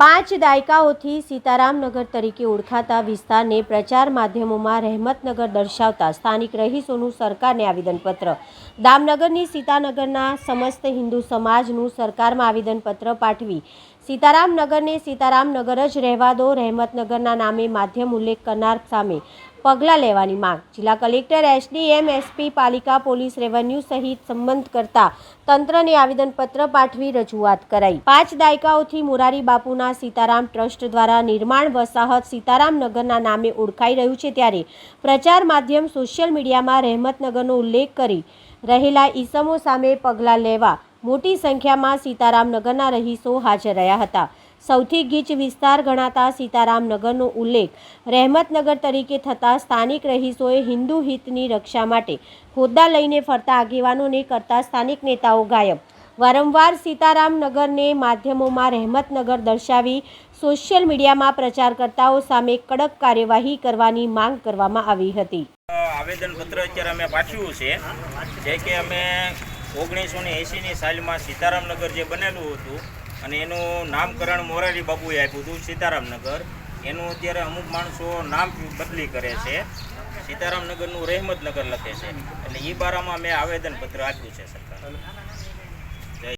પાંચ દાયકાઓથી સીતારામનગર તરીકે ઓળખાતા વિસ્તારને પ્રચાર માધ્યમોમાં રહેમતનગર દર્શાવતા સ્થાનિક રહીશોનું સરકારને આવેદનપત્ર. દામનગરની સીતાનગરના સમસ્ત હિન્દુ સમાજનું સરકારમાં આવેદનપત્ર પાઠવી. સીતારામનગરને સીતારામનગર જ રહેવા દો, રહેમતનગરના નામે માધ્યમ ઉલ્લેખ કરનાર સામે પગલાં લેવાની માંગ. જિલ્લા કલેક્ટર એસડીએમ એસપી, પાલિકા, પોલીસ, રેવન્યુ સહિત સંબંધ કરતા તંત્રને આવેદનપત્ર પાઠવી રજૂઆત કરાઈ. પાંચ દાયકાઓથી મોરારી બાપુના સીતારામ ટ્રસ્ટ દ્વારા નિર્માણ વસાહત સીતારામ નગરના નામે ઓળખાઈ રહ્યું છે ત્યારે પ્રચાર માધ્યમ સોશિયલ મીડિયામાં રહેમતનગરનો ઉલ્લેખ કરી રહેલા ઈસમો સામે પગલાં લેવા મોટી સંખ્યામાં સીતારામનગરના રહીશો હાજર રહ્યા હતા. સૌથી ગીચ વિસ્તાર ગણાતા સીતારામનગરનો ઉલ્લેખ રહેમતનગર તરીકે થતાં સ્થાનિક રહીશોએ હિન્દુ હિતની રક્ષા માટે હોદ્દા લઈને ફરતા આગેવાનોને કરતા સ્થાનિક નેતાઓ ગાયબ. વારંવાર સીતારામનગરને માધ્યમોમાં રહેમતનગર દર્શાવી સોશિયલ મીડિયામાં પ્રચાર કરતાઓ સામે કડક કાર્યવાહી કરવાની માંગ કરવામાં આવી હતી. આવેદનપત્ર અત્યારે અમે પાઠવ્યું છે. જે કે અમે ઓગણીસો ને એંસીની સાલમાં સીતારામનગર જે બનેલું હતું અને એનું નામકરણ મોરારી બાબુએ આપ્યું હતું, સીતારામનગર. એનું અત્યારે અમુક માણસો નામ બદલી કરે છે. સીતારામનગરનું રહેમતનગર લખે છે. એટલે એ બારામાં મેં આવેદનપત્ર આપ્યું છે સરકાર